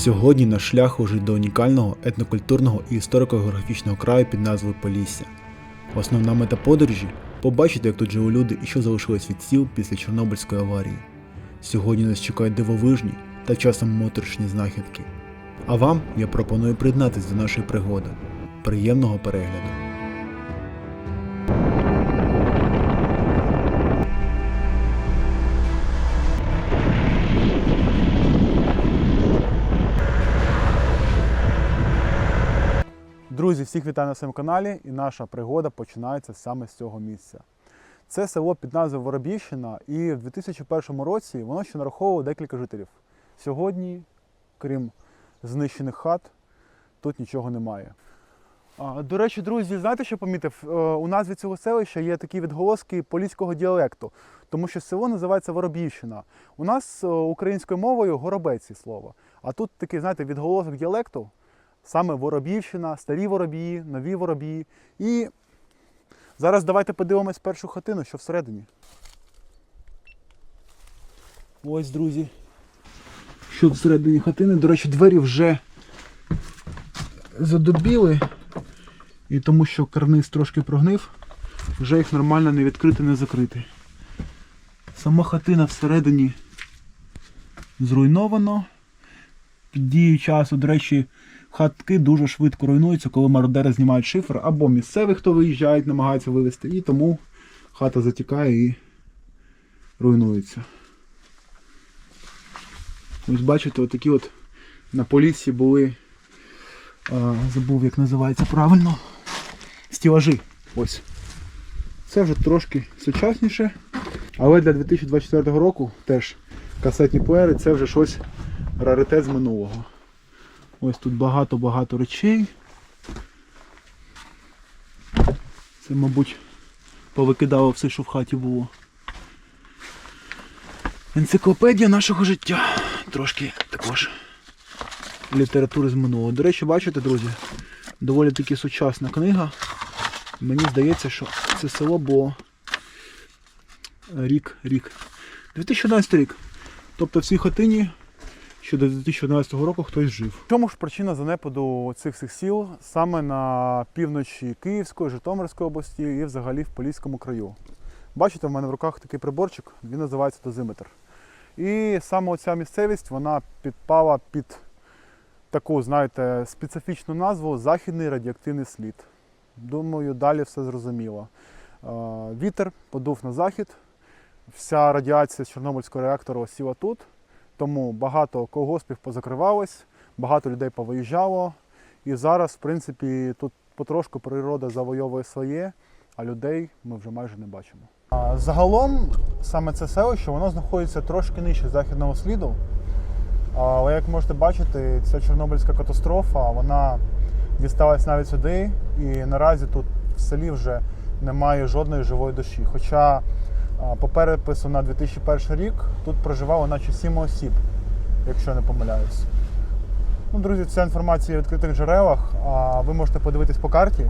Сьогодні наш шлях уже до унікального етнокультурного і історико-географічного краю під назвою Полісся. Основна мета подорожі побачити, як тут живуть люди і що залишилось від сіл після Чорнобильської аварії. Сьогодні нас чекають дивовижні та часом моторошні знахідки. А вам я пропоную приєднатися до нашої пригоди. Приємного перегляду! Друзі, всіх вітаю на своєму каналі, і наша пригода починається саме з цього місця. Це село під назвою Воробівщина, і в 2001 році воно ще нараховувало декілька жителів. Сьогодні, крім знищених хат, тут нічого немає. До речі, друзі, знаєте, що помітив? Е, У назві цього селища є такі відголоски поліського діалекту, тому що село називається Воробівщина. У нас е, українською мовою горобець слово. А тут такий, знаєте, відголосок діалекту, саме Воробівщина, старі воробії, нові воробії. І зараз давайте подивимось першу хатину, що всередині. Ось, друзі. Що всередині хатини. До речі, двері вже задубіли. І тому що карниз трошки прогнив, вже їх нормально не відкрити, не закрити. Сама хатина всередині зруйновано. Під дією часу, до речі, хатки дуже швидко руйнуються, коли мародери знімають шифр, або місцеві, хто виїжджають, намагаються вивезти, і тому хата затікає і руйнується. Ось бачите, отакі от на полісі були, а, забув як називається правильно, стілажі. Ось. Це вже трошки сучасніше, але для 2024 року теж касетні плеєри це вже щось раритет з минулого. Ось тут багато-багато речей. Це, мабуть, повикидало все, що в хаті було. Енциклопедія нашого життя. Трошки також літератури з минулого. До речі, бачите, друзі, доволі таки сучасна книга. Мені здається, що це село було рік, рік. 2011 рік. Тобто в цій хатині що до 2011 року хтось жив. В чому ж причина занепаду цих всіх сіл саме на півночі Київської, Житомирської області і взагалі в Поліському краю? Бачите, в мене в руках такий приборчик, він називається дозиметр. І саме оця місцевість вона підпала під таку, знаєте, специфічну назву Західний радіоактивний слід. Думаю, далі все зрозуміло. Е, Вітер подув на захід, вся радіація з Чорнобильського реактора осіла тут. Тому багато колгоспів позакривалось, багато людей повиїжджало. І зараз, в принципі, тут потрошку природа завойовує своє, а людей ми вже майже не бачимо. Загалом саме це селище воно знаходиться трошки нижче західного сліду. Але як можете бачити, ця Чорнобильська катастрофа вона дісталась навіть сюди, і наразі тут в селі вже немає жодної живої душі. Хоча по перепису на 2001 рік тут проживало наче 7 осіб, якщо не помиляюсь. Ну, друзі, ця інформація в відкритих джерелах. А ви можете подивитись по карті.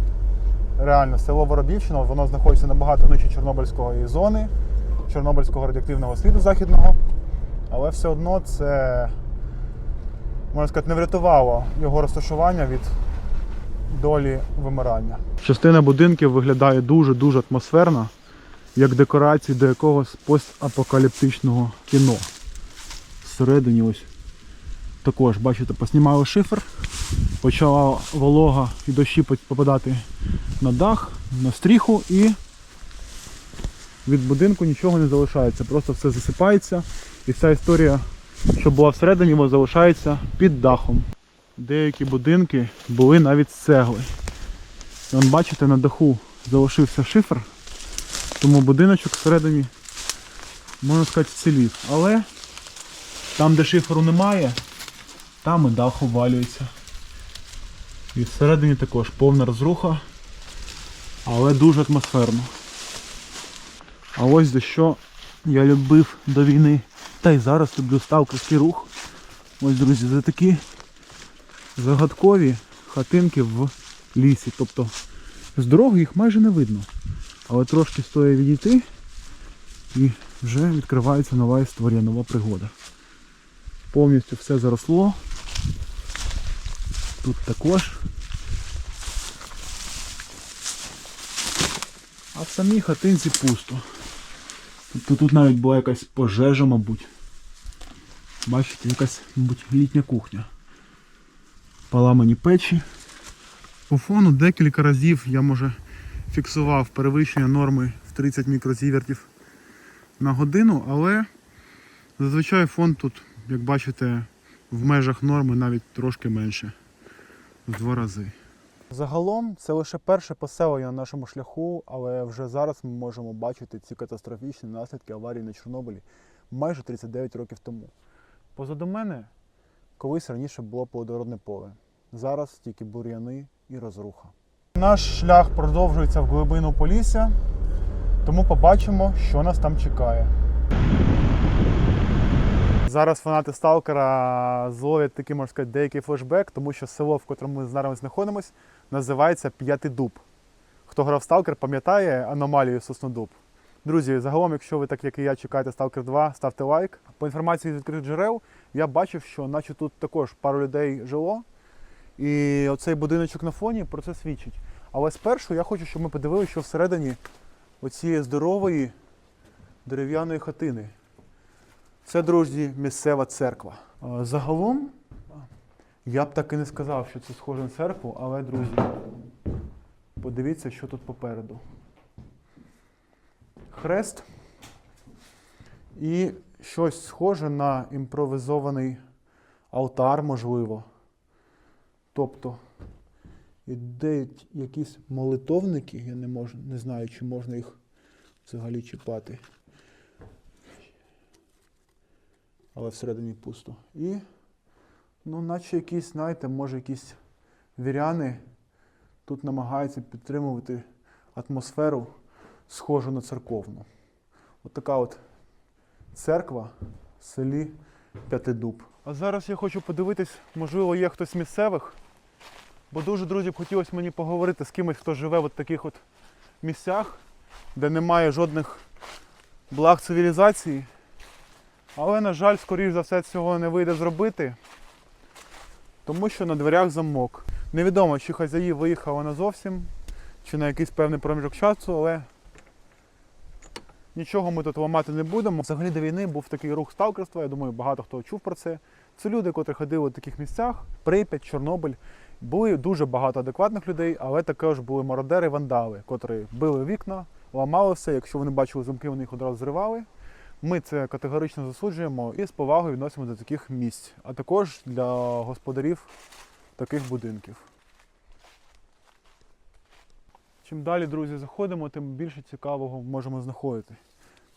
Реально, село Воробівщина, воно знаходиться набагато нижче Чорнобильської зони, Чорнобильського радіоактивного сліду західного. Але все одно це, можна сказати, не врятувало його розташування від долі вимирання. Частина будинків виглядає дуже-дуже атмосферно, як декорації до якогось постапокаліптичного кіно. Всередині ось також, бачите, поснімали шифер, почала волога і дощі попадати на дах, на стріху і від будинку нічого не залишається, просто все засипається і вся історія, що була всередині, залишається під дахом. Деякі будинки були навіть з цегли. Вон, бачите, на даху залишився шифер, тому будиночок всередині, можна сказати, вцілів. Але там, де шиферу немає, там і дах обвалюється. І всередині також повна розруха, але дуже атмосферно. А ось за що я любив до війни. Та й зараз люблю сталкерський рух. Ось, друзі, за такі загадкові хатинки в лісі. Тобто з дороги їх майже не видно. Але трошки стоїть відійти і вже відкривається нова історія, нова пригода. Повністю все заросло. Тут також. А в самій хатинці пусто. Тобто тут навіть була якась пожежа, мабуть. Бачите, якась, мабуть, літня кухня. Поламані печі. По фону декілька разів я може фіксував перевищення норми в 30 мікрозівертів на годину, але зазвичай фон тут, як бачите, в межах норми навіть трошки менше. В два рази. Загалом це лише перше поселення на нашому шляху, але вже зараз ми можемо бачити ці катастрофічні наслідки аварії на Чорнобилі майже 39 років тому. Позаду мене колись раніше було плодородне поле. Зараз тільки бур'яни і розруха. Наш шлях продовжується в глибину Полісся, тому побачимо, що нас там чекає. Зараз фанати Сталкера зловлять такий, можна сказати, деякий флешбек, тому що село, в котрому ми зараз знаходимося, називається П'ятий Дуб. Хто грав Сталкер, пам'ятає аномалію Соснодуб. Друзі, загалом, якщо ви так як і я чекаєте Сталкер 2, ставте лайк. По інформації з відкритих джерел, я бачив, що наче тут також пару людей жило. І оцей будиночок на фоні про це свідчить. Але спершу я хочу, щоб ми подивилися, що всередині оцієї здорової дерев'яної хатини. Це, друзі, місцева церква. Загалом, я б так і не сказав, що це схоже на церкву, але, друзі, подивіться, що тут попереду. Хрест і щось схоже на імпровізований алтар, можливо. Тобто ідуть якісь молитовники, я не можу, не знаю, чи можна їх взагалі чіпати. Але всередині пусто. І, ну, наче якісь, знаєте, може, якісь віряни тут намагаються підтримувати атмосферу, схожу на церковну. От така от церква в селі П'ятидуб. А зараз я хочу подивитись, можливо, є хтось місцевих. Бо дуже, друзі, б хотілося мені поговорити з кимось, хто живе в таких от місцях, де немає жодних благ цивілізації. Але, на жаль, скоріш за все, цього не вийде зробити, тому що на дверях замок. Невідомо, чи хазяї виїхали назовсім, чи на якийсь певний проміжок часу, але нічого ми тут ламати не будемо. Взагалі до війни був такий рух сталкерства, я думаю, багато хто чув про це. Це люди, котрі ходили в таких місцях, Прип'ять, Чорнобиль. Були дуже багато адекватних людей, але також були мародери, вандали, котрі били вікна, ламали все. Якщо вони бачили замки, вони їх одразу зривали. Ми це категорично засуджуємо і з повагою відносимо до таких місць, а також для господарів таких будинків. Чим далі, друзі, заходимо, тим більше цікавого можемо знаходити.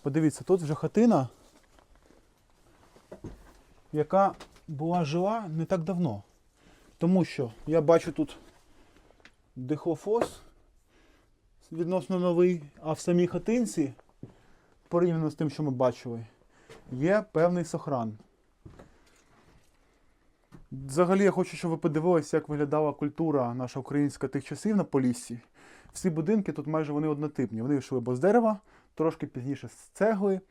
Подивіться, тут вже хатина, яка була жила не так давно. Тому що я бачу тут дихлофос відносно новий, а в самій хатинці, порівняно з тим, що ми бачили, є певний сохран. Взагалі я хочу, щоб ви подивилися, як виглядала культура наша українська тих часів на Поліссі. Всі будинки тут майже вони однотипні. Вони йшли або з дерева, трошки пізніше з цегли.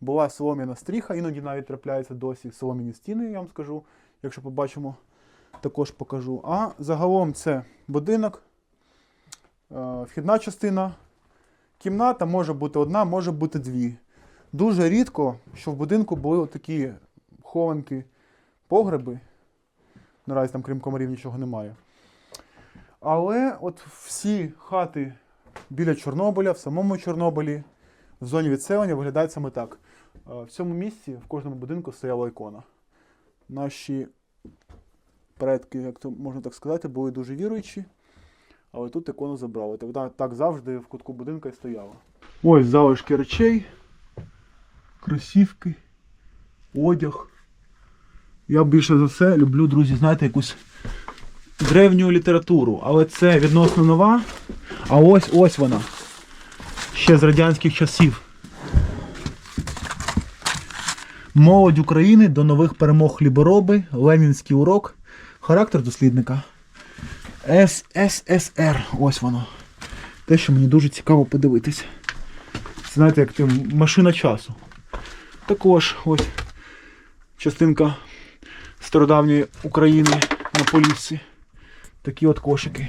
Була солом'яна стріха, іноді навіть трапляються досі солом'яні стіни, я вам скажу, якщо побачимо, також покажу. А загалом це будинок, е, вхідна частина, кімната може бути одна, може бути дві. Дуже рідко, що в будинку були такі хованки, погреби. Наразі там, крім комарів, нічого немає. Але от всі хати біля Чорнобиля, в самому Чорнобилі, в зоні відселення виглядають саме так. Е, В цьому місці в кожному будинку стояла ікона. Наші предки, як то можна так сказати, були дуже віруючі, але тут ікону забрали. Вона так завжди в кутку будинку і стояла. Ось залишки речей, кросівки, одяг. Я більше за все люблю, друзі, знаєте, якусь древню літературу, але це відносно нова. А ось ось вона. Ще з радянських часів. Молодь України до нових перемог хлібороби, Ленінський урок, характер дослідника. СССР. Ось воно. Те, що мені дуже цікаво подивитись. Знаєте, як ти машина часу. Також ось частинка стародавньої України на полісці. такі от кошики.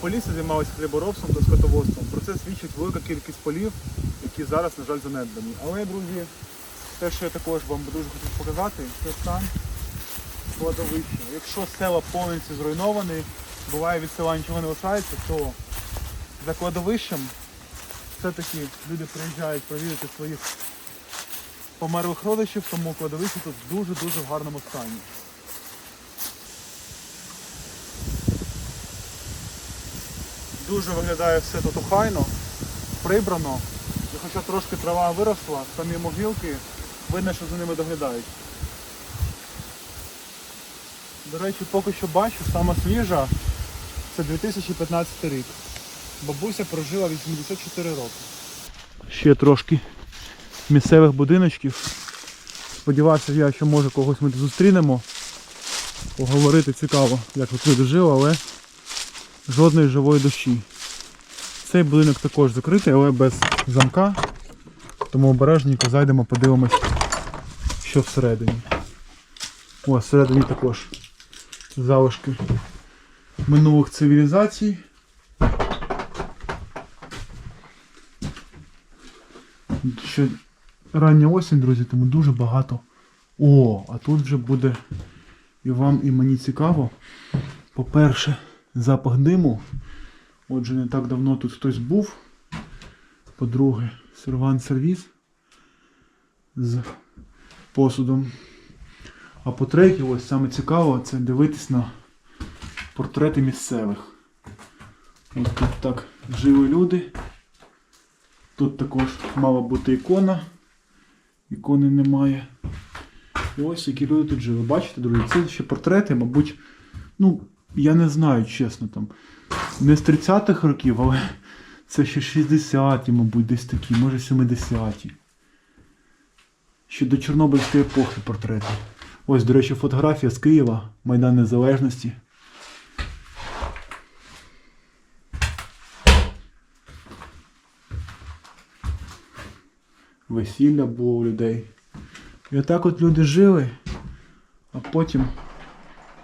Полісі займалися хліборобством та скотоводством. Про це свідчить велика кількість полів, які зараз, на жаль, занедбані. Але, друзі, те, що я також вам дуже хотів показати, це стан кладовища. Якщо села повністю зруйновані, буває від села нічого не лишається, то за кладовищем все-таки люди приїжджають провідати своїх померлих родичів, тому кладовище тут дуже-дуже в гарному стані. Дуже виглядає все тут охайно, прибрано. І хоча трошки трава виросла, самі могилки, видно, що за ними доглядають. До речі, поки що бачу, сама свіжа це 2015 рік. Бабуся прожила 84 роки. Ще трошки місцевих будиночків. Сподівався я, що може когось ми зустрінемо. Поговорити цікаво, як тут люди жили, але жодної живої душі. Цей будинок також закритий, але без замка. Тому обережненько зайдемо, подивимось, що всередині. О, всередині також залишки минулих цивілізацій. Ще рання осінь, друзі, тому дуже багато. О, а тут вже буде і вам, і мені цікаво. По-перше, запах диму. Отже, не так давно тут хтось був. По-друге, сервант сервіс з посудом. А по-третє, ось саме цікаво, це дивитись на портрети місцевих. Ось тут так жили люди. Тут також мала бути ікона. Ікони немає. І ось які люди тут жили. Бачите, друзі, це ще портрети, мабуть, ну, я не знаю, чесно там. Не з 30-х років, але це ще 60-ті, мабуть, десь такі, може 70-ті. Ще до Чорнобильської епохи портрети. Ось, до речі, фотографія з Києва, Майдан Незалежності. Весілля було у людей. І отак от люди жили, а потім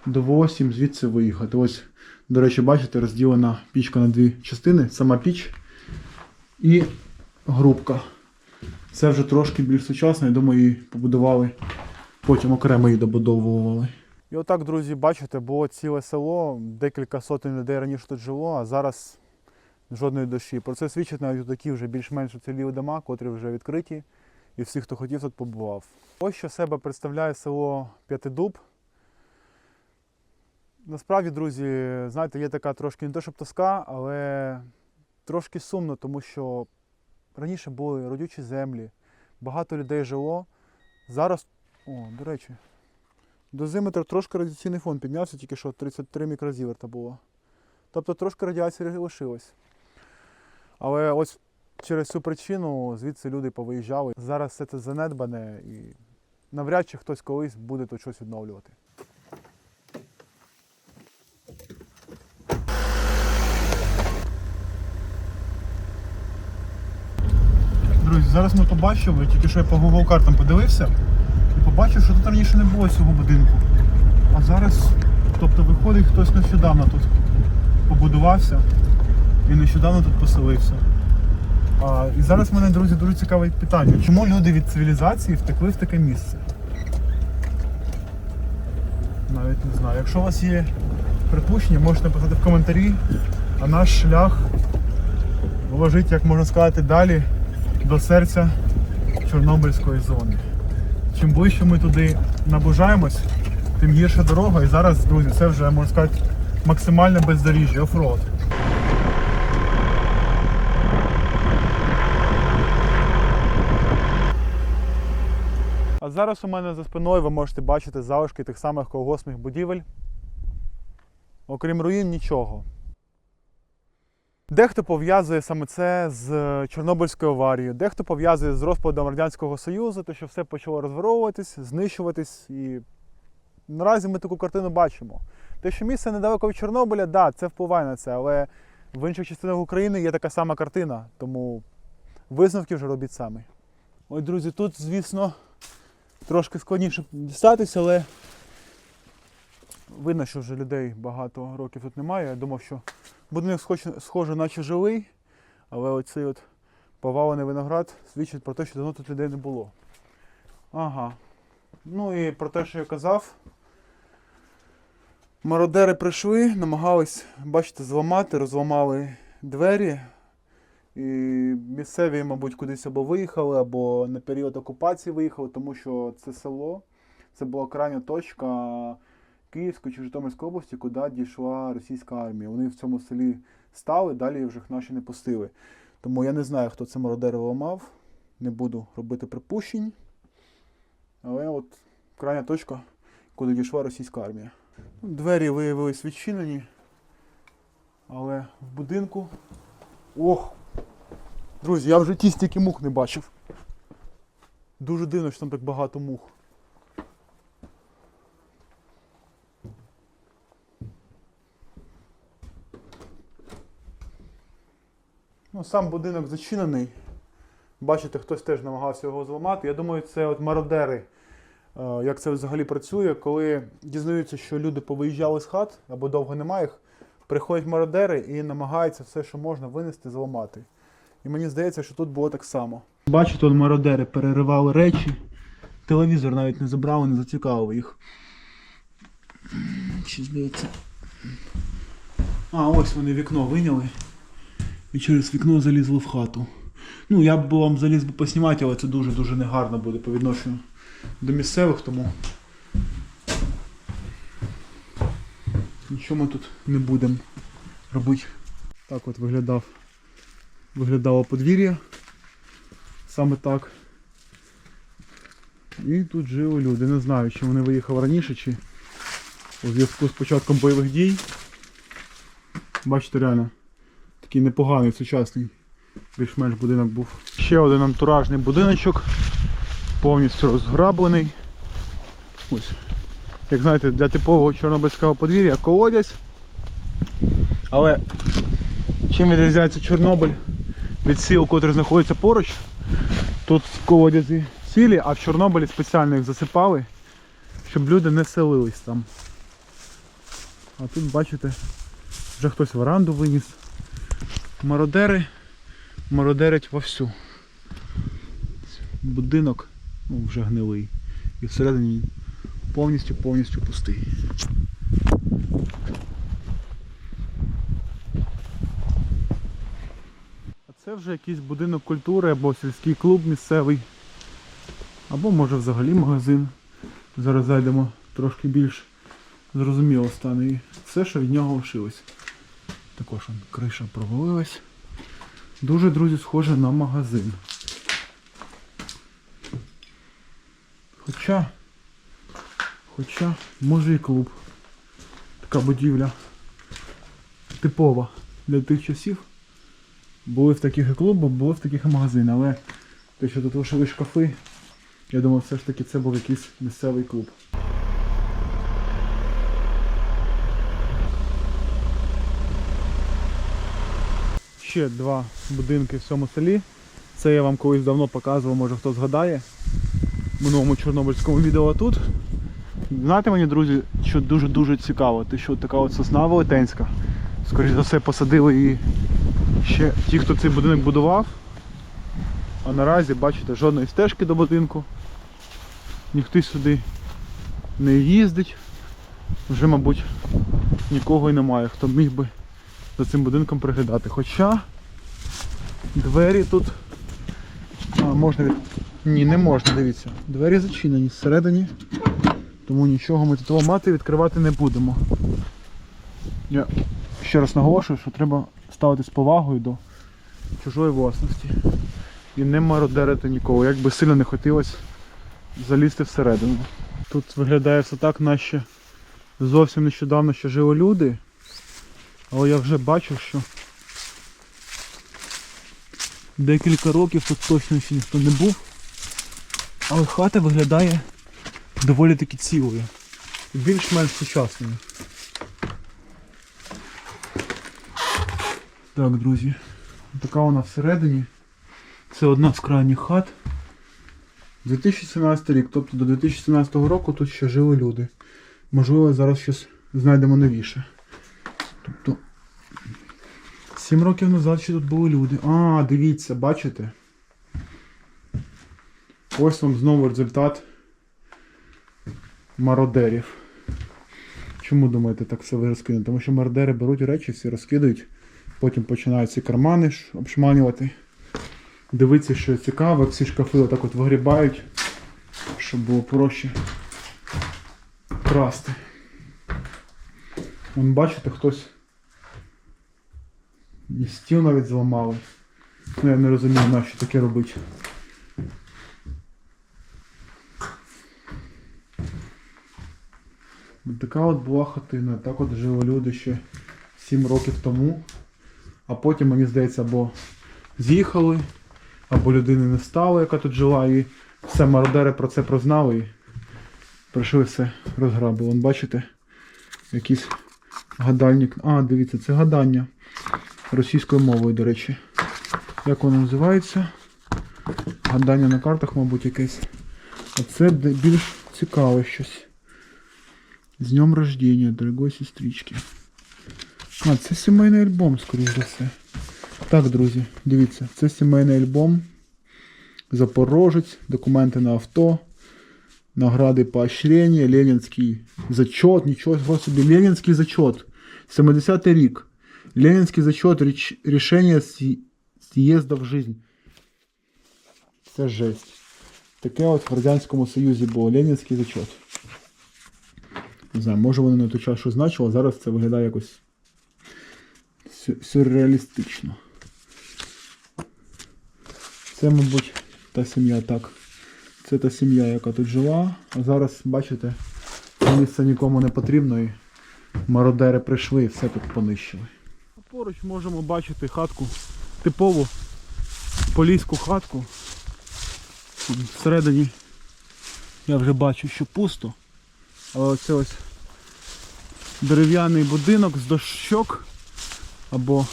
довелося їм звідси виїхати. Ось, до речі, бачите, розділена пічка на дві частини, сама піч і грубка. Це вже трошки більш сучасно, я думаю, її побудували, потім окремо її добудовували. І отак, друзі, бачите, було ціле село, декілька сотень людей раніше тут жило, а зараз жодної душі. Про це свідчать навіть такі вже більш-менш уцілілі дома, котрі вже відкриті, і всі, хто хотів, тут побував. Ось що себе представляє село П'ятидуб. Насправді, друзі, знаєте, є така трошки не то, щоб тоска, але трошки сумно, тому що раніше були родючі землі, багато людей жило. Зараз, о, до речі, дозиметр трошки радіаційний фон піднявся, тільки що 33 мікрозіверта було. Тобто трошки радіації лишилось. Але ось через цю причину звідси люди повиїжджали. Зараз все це занедбане і навряд чи хтось колись буде тут щось відновлювати. Друзі, зараз ми побачили, тільки що я по Google картам подивився і побачив, що тут раніше не було цього будинку. А зараз, тобто виходить, хтось нещодавно тут побудувався і нещодавно тут поселився. А, і зараз в мене, друзі, дуже цікаве питання. Чому люди від цивілізації втекли в таке місце? Навіть не знаю. Якщо у вас є припущення, можете написати в коментарі, а наш шлях вложить, як можна сказати, далі до серця Чорнобильської зони. Чим ближче ми туди наближаємось, тим гірша дорога. І зараз, друзі, це вже можна сказати максимальне бездоріжжя, офроуд. А зараз у мене за спиною ви можете бачити залишки тих самих колгоспних будівель. Окрім руїн, нічого. Дехто пов'язує саме це з Чорнобильською аварією, дехто пов'язує з розпадом Радянського Союзу, те, що все почало розворовуватись, знищуватись. І наразі ми таку картину бачимо. Те, що місце недалеко від Чорнобиля, да, це впливає на це, але в інших частинах України є така сама картина, тому висновки вже робіть самі. Ой, друзі, тут, звісно, трошки складніше дістатися, але видно, що вже людей багато років тут немає. Я думав, що будинок схож- схожий, наче живий, але оцей от повалений виноград свідчить про те, що давно тут людей не було. Ага. Ну і про те, що я казав. Мародери прийшли, намагались, бачите, зламати, розламали двері. І місцеві, мабуть, кудись або виїхали, або на період окупації виїхали, тому що це село, це була крайня точка Київської чи Житомирської області, куди дійшла російська армія. Вони в цьому селі стали, далі вже їх наші не пустили. Тому я не знаю, хто це мародери ламав, не буду робити припущень. Але от крайня точка, куди дійшла російська армія. Двері виявились відчинені, але в будинку. Ох! Друзі, я в житті стільки мух не бачив. Дуже дивно, що там так багато мух. Ну, сам будинок зачинений. Бачите, хтось теж намагався його зламати. Я думаю, це от мародери. Е, Як це взагалі працює, коли дізнаються, що люди повиїжджали з хат або довго немає їх, приходять мародери і намагаються все, що можна, винести, зламати. І мені здається, що тут було так само. Бачите, тут мародери переривали речі. Телевізор навіть не забрали, не зацікавив їх. Чи здається. А, ось вони вікно виняли. І через вікно залізли в хату. Ну, я б вам заліз би поснімати, але це дуже-дуже негарно буде по відношенню до місцевих, тому нічого ми тут не будемо робити. Так от виглядав, виглядало подвір'я. Саме так. І тут жили люди. Не знаю, чи вони виїхали раніше, чи у зв'язку з початком бойових дій. Бачите, реально, такий непоганий сучасний більш-менш будинок був. Ще один антуражний будиночок, повністю розграблений. Ось. Як знаєте, для типового чорнобильського подвір'я колодязь. Але чим відрізняється Чорнобиль від сіл, котрі знаходяться поруч, тут колодязі цілі, а в Чорнобилі спеціально їх засипали, щоб люди не селились там. А тут бачите, вже хтось веранду виніс. Мародери мародерять вовсю. Будинок ну, вже гнилий. І всередині він повністю повністю пустий. А це вже якийсь будинок культури або сільський клуб місцевий. Або може взагалі магазин. Зараз зайдемо трошки більш зрозуміло стане. І все, що від нього лишилось. Також он, криша провалилась. Дуже, друзі, схоже на магазин. Хоча, хоча, може і клуб. Така будівля. Типова для тих часів. Були в таких і клубах, були в таких і магазинах, але те, що тут лишили шкафи, я думаю, все ж таки це був якийсь місцевий клуб. Ще два будинки в цьому селі. Це я вам колись давно показував, може хто згадає. В минулому чорнобильському відео тут. Знаєте мені, друзі, що дуже-дуже цікаво, те, що така от сосна велетенська. Скоріше за все посадили її ще ті, хто цей будинок будував. А наразі, бачите, жодної стежки до будинку. Ніхто сюди не їздить. Вже, мабуть, нікого і немає, хто міг би за цим будинком приглядати. Хоча двері тут а, можна від... Ні, не можна, дивіться. Двері зачинені зсередині, тому нічого ми тут ламати відкривати не будемо. Я ще раз наголошую, що треба ставити з повагою до чужої власності. І не мародерити нікого, як би сильно не хотілося залізти всередину. Тут виглядає все так, наче зовсім нещодавно ще жили люди. Але я вже бачу, що декілька років тут точно ще ніхто не був. Але хата виглядає доволі таки цілою. Більш-менш сучасною. Так, друзі. Така вона всередині. Це одна з крайніх хат. 2017 рік, тобто до 2017 року тут ще жили люди. Можливо, зараз щось знайдемо новіше. Тобто 7 років назад ще тут були люди. А, дивіться, бачите? Ось вам знову результат мародерів. Чому думаєте, так все ви розкинули? Тому що мародери беруть речі, всі розкидають, потім починають ці кармани обшманювати. Дивіться, що цікаво, всі шкафи отак от вигрібають, щоб було проще красти. Вон бачите, хтось і стіл навіть зламали. Ну я не розумію, на що таке робити. Така от була хатина. Так от жили люди ще 7 років тому. А потім, мені здається, або з'їхали, або людини не стало, яка тут жила, і все, мародери про це прознали і прийшли все розграбили. Бачите, якийсь гадальник. А, дивіться, це гадання. Російською мовою, до речі. Як воно називається? Гадання на картах, мабуть, якесь. А це більш цікаве щось. З днем рождения, дорогой сестрички. А, це сімейний альбом, скоріш за все. Так, друзі, дивіться, це сімейний альбом. Запорожець, документи на авто, награди поощрення, Ленінський зачет, нічого собі, Ленінський зачет. 70-й рік. Ленінський зачет, річ, рішення сі- з'їзда в жизнь. Це жесть. Таке от в Радянському Союзі було Ленінський зачет. Не знаю, може вони на той час що значило, а зараз це виглядає якось сю- сюрреалістично. Це, мабуть, та сім'я так. Це та сім'я, яка тут жила. А зараз, бачите, місце нікому не потрібно і мародери прийшли і все тут понищили. Поруч можемо бачити хатку, типову поліську хатку. Всередині я вже бачу, що пусто. Але оце ось дерев'яний будинок з дощок або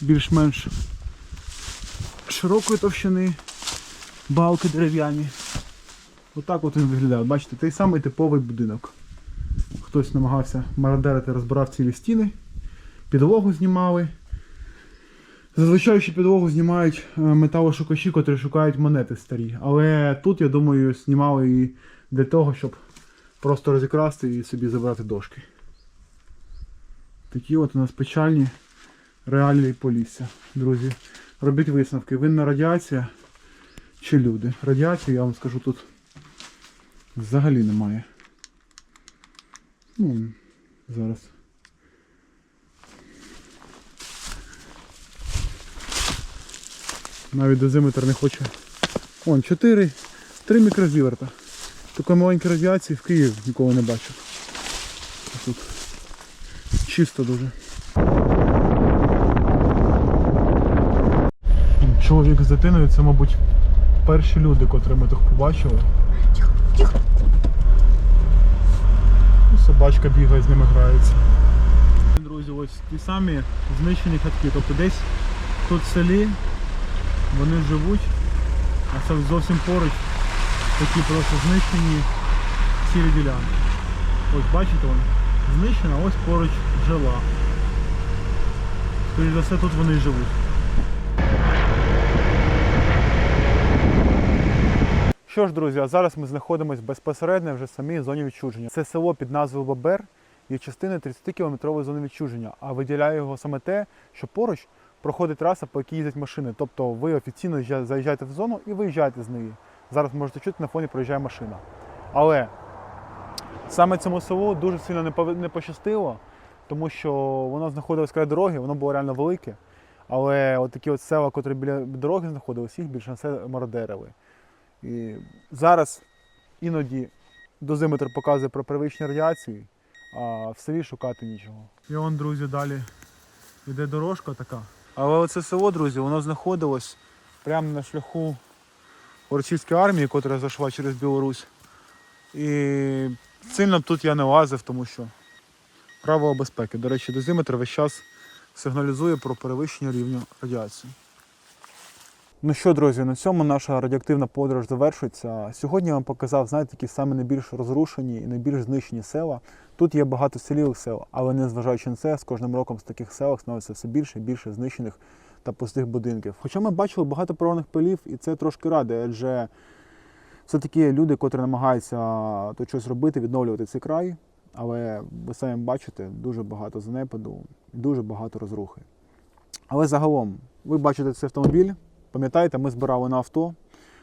більш-менш широкої товщини балки дерев'яні. Отак от він виглядає. Бачите, той самий типовий будинок. Хтось намагався мародерити, розбирав цілі стіни, підлогу знімали. Зазвичай ще підлогу знімають е, металошукачі, котрі шукають монети старі. Але тут, я думаю, знімали і для того, щоб просто розікрасти і собі забрати дошки. Такі от у нас печальні реалії Полісся. Друзі, робіть висновки. Винна радіація чи люди? Радіації, я вам скажу, тут взагалі немає. Ну, зараз. Навіть дозиметр не хоче. Вон, 4, 3 мікрозіверта. Такої маленької радіації в Києві ніколи не бачив. Тут чисто дуже. Чоловік з дитиною це, мабуть, перші люди, котрі ми тут побачили. І Собачка бігає, з ними грається. Друзі, ось ті самі знищені хатки. Тобто десь тут в селі вони живуть, а це зовсім поруч такі просто знищені цілі ділянки. Ось бачите вони, знищена, ось поруч жила. Скоріше за все тут вони живуть. Що ж, друзі, а зараз ми знаходимося безпосередньо вже в самій зоні відчуження. Це село під назвою Бобер є частиною 30-кілометрової зони відчуження, а виділяє його саме те, що поруч проходить траса, по якій їздять машини. Тобто ви офіційно заїжджаєте в зону і виїжджаєте з неї. Зараз можете чути, на фоні проїжджає машина. Але саме цьому селу дуже сильно не пощастило, тому що воно знаходилось край дороги, воно було реально велике. Але от такі от села, які біля дороги знаходились, їх більше на все мародерили. І зараз іноді дозиметр показує про первичні радіації, а в селі шукати нічого. І вон, друзі, далі йде дорожка така. Але оце село, друзі, воно знаходилось прямо на шляху російської армії, яка зайшла через Білорусь. І сильно тут я не лазив, тому що правила безпеки. До речі, дозиметр весь час сигналізує про перевищення рівня радіації. Ну що, друзі, на цьому наша радіоактивна подорож завершується. Сьогодні я вам показав, знаєте, такі саме найбільш розрушені і найбільш знищені села. Тут є багато селів сел, але незважаючи на це, з кожним роком з таких сел становиться все більше і більше знищених та пустих будинків. Хоча ми бачили багато природних полів, і це трошки радує, адже все-таки люди, котрі намагаються тут щось робити, відновлювати цей край. Але ви самі бачите, дуже багато занепаду, дуже багато розрухи. Але загалом, ви бачите цей автомобіль. Пам'ятаєте, ми збирали на авто.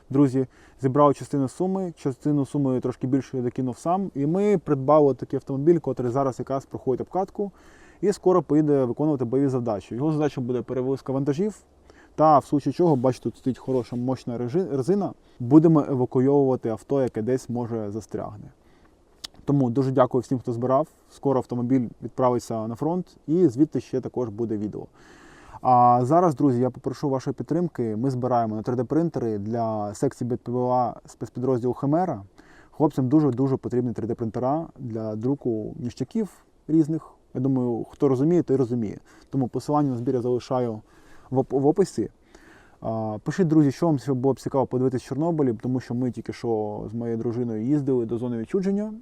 Друзі, зібрали частину суми, частину суми трошки більше я докинув сам. І ми придбали такий автомобіль, який зараз якраз проходить обкатку і скоро поїде виконувати бойові завдачі. Його задача буде перевозка вантажів. Та в случаї чого, бачите, тут стоїть хороша мощна резина. Будемо евакуйовувати авто, яке десь може застрягне. Тому дуже дякую всім, хто збирав. Скоро автомобіль відправиться на фронт, і звідти ще також буде відео. А зараз, друзі, я попрошу вашої підтримки. Ми збираємо на 3D-принтери для секції БПЛА спецпідрозділу Химера. Хлопцям дуже-дуже потрібні 3D-принтера для друку ніштяків різних. Я думаю, хто розуміє, той розуміє. Тому посилання на збір я залишаю в описі. Пишіть, друзі, що вам було б цікаво подивитися Чорнобилі, тому що ми тільки що з моєю дружиною їздили до зони відчудження,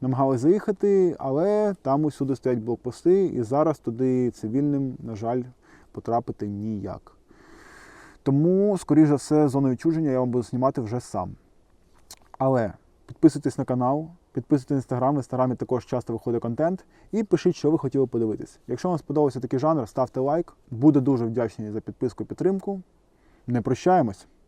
намагалися заїхати, але там усюди стоять блокпости, і зараз туди цивільним, на жаль, потрапити ніяк. Тому, скоріш за все, зону відчуження я вам буду знімати вже сам. Але підписуйтесь на канал, підписуйтесь на інстаграм, в інстаграмі також часто виходить контент. І пишіть, що ви хотіли подивитись. Якщо вам сподобався такий жанр, ставте лайк. Буду дуже вдячний за підписку і підтримку. Не прощаємось!